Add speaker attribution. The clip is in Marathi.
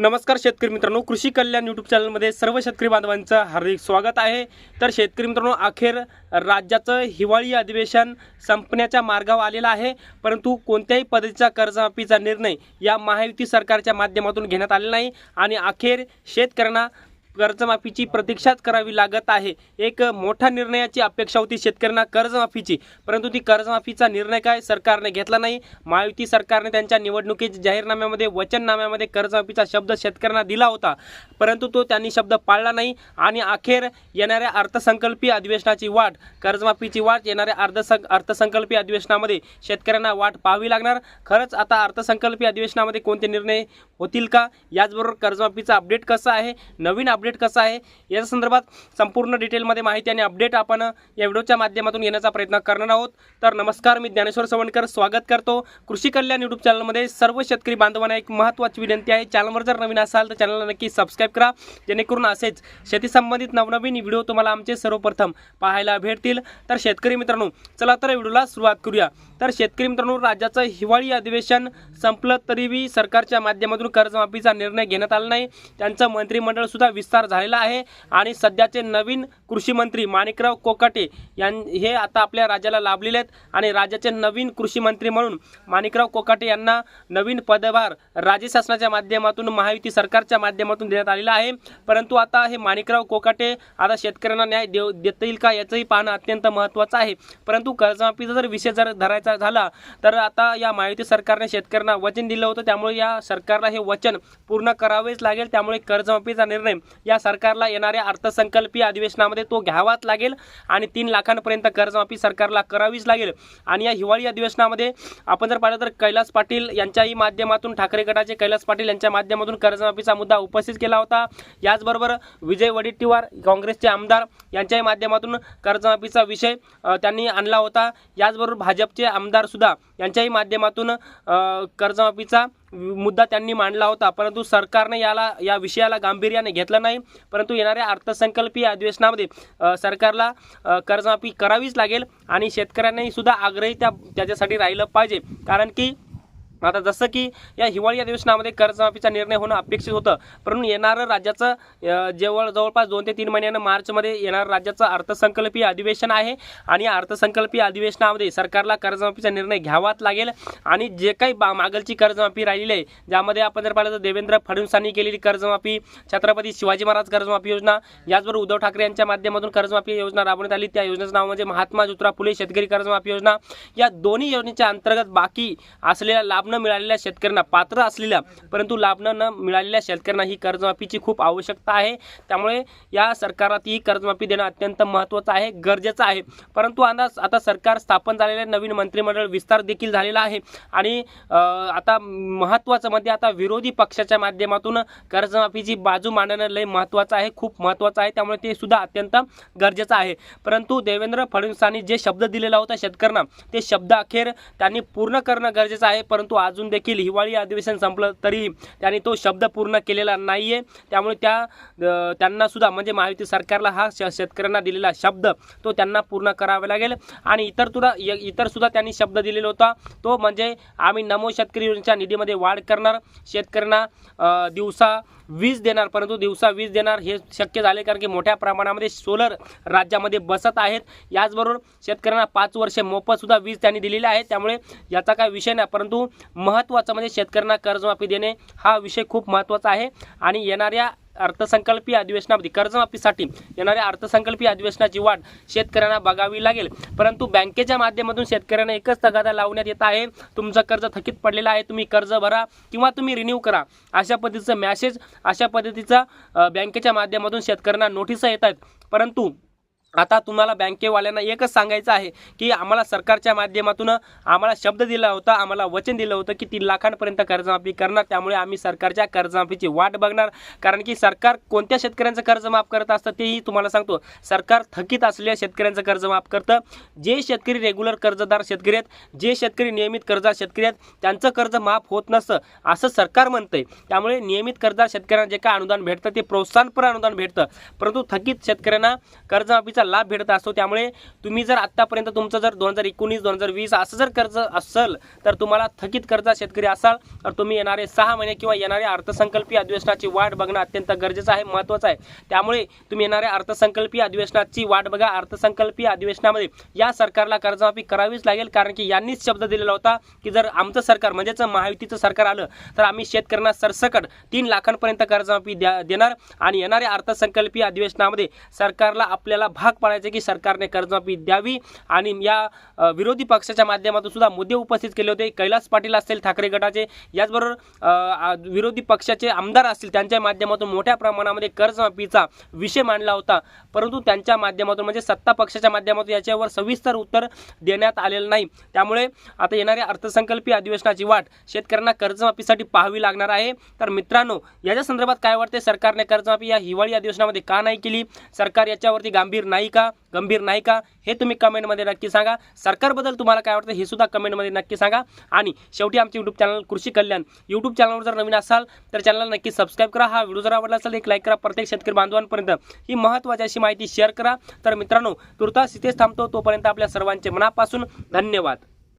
Speaker 1: नमस्कार शेतकरी मित्रांनो कृषी कल्याण यूट्यूब चॅनलमध्ये सर्व शेतकरी बांधवांचं हार्दिक स्वागत आहे. तर शेतकरी मित्रांनो अखेर राज्याचं हिवाळी अधिवेशन संपण्याच्या मार्गावर आलेलं आहे. परंतु कोणत्याही पद्धतीचा कर्जमाफीचा निर्णय या महायुती सरकारच्या माध्यमातून घेण्यात आलेला नाही. आणि अखेर शेतकऱ्यांना कर्जमाफीची प्रतीक्षाच करावी लागत आहे. एक मोठ्या निर्णयाची अपेक्षा होती शेतकऱ्यांना कर्जमाफीची. परंतु ती कर्जमाफीचा निर्णय काय सरकारने घेतला नाही. महायुती सरकारने त्यांच्या निवडणुकीच्या जाहीरनाम्यामध्ये वचननाम्यामध्ये कर्जमाफीचा शब्द शेतकऱ्यांना दिला होता. परंतु तो त्यांनी शब्द पाळला नाही आणि अखेर येणाऱ्या अर्थसंकल्पीय अधिवेशनाची वाट कर्जमाफीची वाट येणाऱ्या अर्धसं अर्थसंकल्पीय अधिवेशनामध्ये शेतकऱ्यांना वाट पाहावी लागणार. खरंच आता अर्थसंकल्पीय अधिवेशनामध्ये कोणते निर्णय होतील का? याचबरोबर कर्जमाफीचा अपडेट कसं आहे? नवीन अपडेट कसं आहे याच्या संदर्भात संपूर्ण डिटेलमध्ये माहिती आणि अपडेट आपण या व्हिडिओच्या माध्यमातून येण्याचा प्रयत्न करणार आहोत. तर नमस्कार मी ज्ञानेश्वर सवणकर स्वागत करतो. कृषी कल्याण यूट्यूब चॅनलमध्ये सर्व शेतकरी बांधवांना एक महत्त्वाची विनंती आहे. चॅनलवर जर नवीन असाल तर चॅनलला नक्की सबस्क्राईब करा. जेणेकरून असेच शेती संबंधित नवनवीन व्हिडिओ तुम्हाला आमचे सर्वप्रथम पाहायला भेटतील. तर शेतकरी मित्रांनो चला तर व्हिडिओला सुरुवात करूया. तर शेतकरी मित्रांनो राज्याचं हिवाळी अधिवेशन संपलं तरीही सरकारच्या माध्यमातून कर्जमाफीचा निर्णय घेण्यात आला नाही. त्यांचं मंत्रिमंडळ सुद्धा विस्तार झालेला आहे. आणि सध्याचे नवीन कृषी मंत्री माणिकराव कोकाटे यां हे आता आपल्या राज्याला लाभलेले आहेत. आणि राज्याचे नवीन कृषी मंत्री म्हणून माणिकराव कोकाटे यांना नवीन पदभार राज्य शासनाच्या माध्यमातून महायुती सरकारच्या माध्यमातून देण्यात आलेला आहे. परंतु आता हे माणिकराव कोकाटे आता शेतकऱ्यांना न्याय देऊ देता येईल का याचंही पाहणं अत्यंत महत्त्वाचं आहे. परंतु कर्जमाफीचा जर विषय जर धरायचा झाला तर आता या महायुती सरकारने शेतकऱ्यांना वचन दिलं होतं. त्यामुळे या सरकारला हे वचन पूर्ण करावेच लागेल. त्यामुळे कर्जमाफीचा निर्णय या सरकारला येणाऱ्या अर्थसंकल्पीय अधिवेशनामध्ये तो घ्यावाच लागेल आणि तीन लाखांपर्यंत कर्जमाफी सरकारला करावीच लागेल. आणि या हिवाळी अधिवेशनामध्ये आपण जर पाहिलं तर कैलास पाटील यांच्याही माध्यमातून ठाकरे गटाचे कैलास पाटील यांच्या माध्यमातून कर्जमाफीचा मुद्दा उपस्थित केला होता. याचबरोबर विजय वडेट्टीवार काँग्रेसचे आमदार यांच्याही माध्यमातून कर्जमाफीचा विषय त्यांनी आणला होता. याचबरोबर भाजपचे आमदारसुद्धा यांच्याही माध्यमातून कर्जमाफीचा मुद्दा त्यांनी मांडला होता परंतु सरकारने याला या विषयाला गांभीर्याने घेतला नाही परंतु येणाऱ्या अर्थसंकल्पीय अधिवेशनामध्ये सरकारला कर्जमाफी करावीच लागेल आणि शेतकऱ्यांनी सुद्धा आग्रही त्या त्याच्यासाठी राहिलं पाहिजे. कारण की आता जसं की या हिवाळी अधिवेशनामध्ये कर्जमाफीचा निर्णय होणं अपेक्षित होतं परंतु येणारं राज्याचं जेवळ जवळ जवळपास दोन ते तीन महिन्यानं मार्चमध्ये येणारं राज्याचं अर्थसंकल्पीय अधिवेशन आहे आणि या अर्थसंकल्पीय अधिवेशनामध्ये सरकारला कर्जमाफीचा निर्णय घ्यावाच लागेल आणि जे काही बा मागलची कर्जमाफी राहिलेली आहे ज्यामध्ये आपण जर पाहिलं तर देवेंद्र फडणवीसांनी केलेली कर्जमाफी छत्रपती शिवाजी महाराज कर्जमाफी योजना याचबरोबर उद्धव ठाकरे यांच्या माध्यमातून कर्जमाफी योजना राबवण्यात आली त्या योजनेचं नाव म्हणजे महात्मा ज्योतिराव फुले शेतकरी कर्जमाफी योजना या दोन्ही योजनेच्या अंतर्गत बाकी असलेल्या लाभ लाभ न मिळालेल्या शेतकऱ्यांना पात्र असलेल्या परंतु लाभ न मिळालेल्या शेतकऱ्यांना ही कर्जमाफीची खूप आवश्यकता आहे. त्यामुळे या सरकारला ती कर्जमाफी देणं अत्यंत महत्त्वाचं आहे गरजेचं आहे. परंतु आता आता सरकार स्थापन झालेले नवीन मंत्रिमंडळ विस्तार देखील झालेला आहे. आणि आता महत्त्वाचं म्हणजे आता विरोधी पक्षाच्या माध्यमातून कर्जमाफीची बाजू मांडणं लय महत्त्वाचं आहे खूप महत्त्वाचं आहे. त्यामुळे ते सुद्धा अत्यंत गरजेचं आहे. परंतु देवेंद्र फडणवीसांनी जे शब्द दिलेला होता शेतकऱ्यांना ते शब्द अखेर त्यांनी पूर्ण करणं गरजेचं आहे. परंतु अजून देखील हिवाळी अधिवेशन संपलं तरी त्यांनी तो शब्द पूर्ण केलेला नाही आहे त्यामुळे त्या त्यांनासुद्धा त्यांना सुद्धा म्हणजे महायुती सरकारला हा श शेतकऱ्यांना दिलेला शब्द तो त्यांना पूर्ण करावा लागेल. आणि इतर सुद्धा य- इतर सुद्धा त्यांनी शब्द दिलेला होता. तो म्हणजे आम्ही नमो शेतकरी योजनेच्या निधीमध्ये वाढ करणार. शेतकऱ्यांना दिवसा वीज देणार परंतु दिवसा वीज देणार हे शक्य झाले कारण की मोठ्या प्रमाणामध्ये सोलर राज्यामध्ये बसत आहेत. याचबरोबर शेतकऱ्यांना पाच वर्षे मोफतसुद्धा वीज त्यांनी दिलेली आहे. त्यामुळे याचा काय विषय नाही परंतु महत्त्वाचं म्हणजे शेतकऱ्यांना कर्जमाफी देणे हा विषय खूप महत्त्वाचा आहे. आणि येणाऱ्या अर्थसंकल्पीय अधिवेशनामध्ये कर्जमाफीसाठी येणाऱ्या अर्थसंकल्पीय अधिवेशनाची वाट शेतकऱ्यांना बघावी लागेल. परंतु बँकेच्या माध्यमातून शेतकऱ्यांना एकच तगादा लावण्यात येत आहे तुमचं कर्ज थकीत पडलेलं आहे तुम्ही कर्ज भरा किंवा तुम्ही रिन्यू करा. अशा पद्धतीचं मॅसेज अशा पद्धतीचा बँकेच्या माध्यमातून शेतकऱ्यांना नोटिसा येत आहेत. परंतु आता तुम्हाला बँकेवाल्यांना एकच सांगायचं आहे की आम्हाला सरकारच्या माध्यमातून आम्हाला शब्द दिला होता आम्हाला वचन दिलं होतं की तीन लाखांपर्यंत कर्जमाफी करणार. त्यामुळे आम्ही सरकारच्या कर्जमाफीची वाट बघणार. कारण की सरकार कोणत्या शेतकऱ्यांचं कर्ज माफ करत असतं तेही तुम्हाला सांगतो. सरकार थकीत असलेल्या शेतकऱ्यांचं कर्ज माफ करतं. जे शेतकरी रेग्युलर कर्जदार शेतकरी आहेत जे शेतकरी नियमित कर्जदार शेतकरी आहेत त्यांचं कर्ज माफ होत नसतं असं सरकार म्हणतंय. त्यामुळे नियमित कर्जदार शेतकऱ्यांना जे काय अनुदान भेटतं ते प्रोत्साहनपर अनुदान भेटतं. परंतु थकीत शेतकऱ्यांना कर्जमाफीचा लाभ भेटत असतो. त्यामुळे तुम्ही जर आत्तापर्यंत तुमचं जर दोन हजार एकोणीस दोन हजार वीस असं जर कर्ज असेल तर तुम्हाला थकीत कर्जा शेतकरी असाल तर तुम्ही येणारे सहा महिने किंवा येणाऱ्या अर्थसंकल्पीय अधिवेशनाची वाट बघणं अत्यंत गरजेचं आहे महत्त्वाचं आहे. त्यामुळे तुम्ही येणाऱ्या अर्थसंकल्पीय अधिवेशनाची वाट बघा. अर्थसंकल्पीय अधिवेशनामध्ये या सरकारला कर्जमाफी करावीच लागेल कारण की यांनीच शब्द दिलेला होता की जर आमचं सरकार म्हणजेच महायुतीचं सरकार आलं तर आम्ही शेतकऱ्यांना सरसकट तीन लाखांपर्यंत कर्जमाफी द्या देणार आणि येणाऱ्या अर्थसंकल्पीय अधिवेशनामध्ये सरकारला आपल्याला भाग पाडायचे की सरकारने कर्जमाफी द्यावी आणि या विरोधी पक्षाच्या माध्यमातून सुद्धा मुद्दे उपस्थित केले होते. कैलास पाटील असतील ठाकरे गटाचे याचबरोबर विरोधी पक्षाचे आमदार असतील त्यांच्या माध्यमातून मोठ्या प्रमाणामध्ये कर्जमाफीचा विषय मांडला होता. परंतु त्यांच्या माध्यमातून म्हणजे सत्ता पक्षाच्या माध्यमातून याच्यावर सविस्तर उत्तर देण्यात आलेलं नाही. त्यामुळे आता येणाऱ्या अर्थसंकल्पीय अधिवेशनाची वाट शेतकऱ्यांना कर्जमाफीसाठी पाहावी लागणार आहे. तर मित्रांनो याच्या संदर्भात काय वाटते सरकारने कर्जमाफी या हिवाळी अधिवेशनामध्ये का नाही केली? सरकार याच्यावरती गांभीर नाही नाही का? गंभीर नाही का? हे तुम्ही कमेंटमध्ये नक्की सांगा. सरकारबद्दल तुम्हाला काय वाटतं हे सुद्धा कमेंटमध्ये नक्की सांगा. आणि शेवटी आमचे यूट्यूब चॅनल कृषी कल्याण यूट्यूब चॅनलवर जर नवीन असाल तर चॅनलला नक्की सबस्क्राईब करा. हा व्हिडिओ जर आवडला असेल एक लाईक करा. प्रत्येक शेतकरी बांधवांपर्यंत ही महत्त्वाची अशी माहिती शेअर करा. तर मित्रांनो तुर्तास इथेच थांबतो. तोपर्यंत आपल्या सर्वांचे मनापासून धन्यवाद.